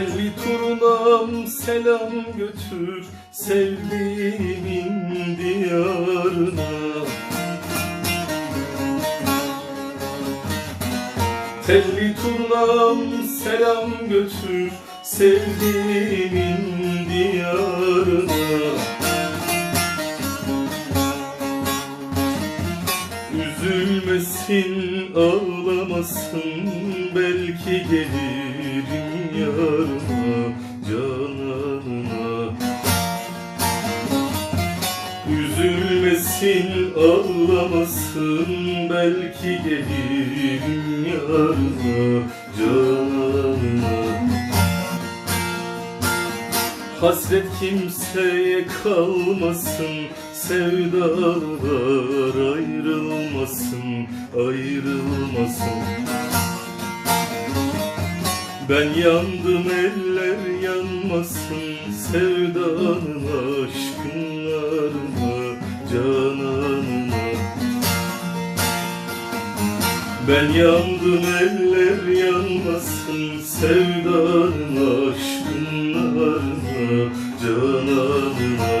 Telli turnam selam götür sevdiğimin diyarına. Telli turnam selam götür sevdiğimin diyarına. Üzülmesin, ağlamasın, belki gelirim yarına, cananına. Üzülmesin, ağlamasın, belki gelirim yarına, cananına. Hasret kimseye kalmasın Sevdalar ayrılmasın Ayrılmasın Ben yandım eller yanmasın Sevdanın aşkınlarına Cananına. Ben yandım eller yanmasın sevdanın aşkınlarına cananına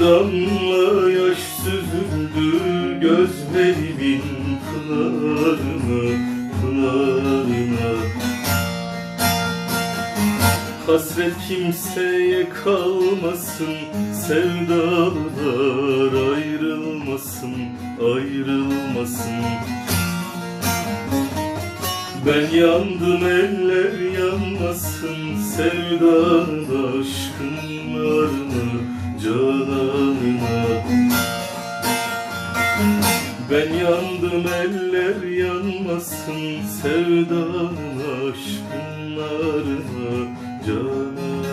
damla yaş süzüldü gözlerimin pınarına, pınarına. Hasret kimseye kalmasın Sevdalar ayrılmasın Ayrılmasın Ben yandım eller yanmasın Sevdanın aşkınlarına Cananına ben yandım eller yanmasın sevdanın aşkınlarına canım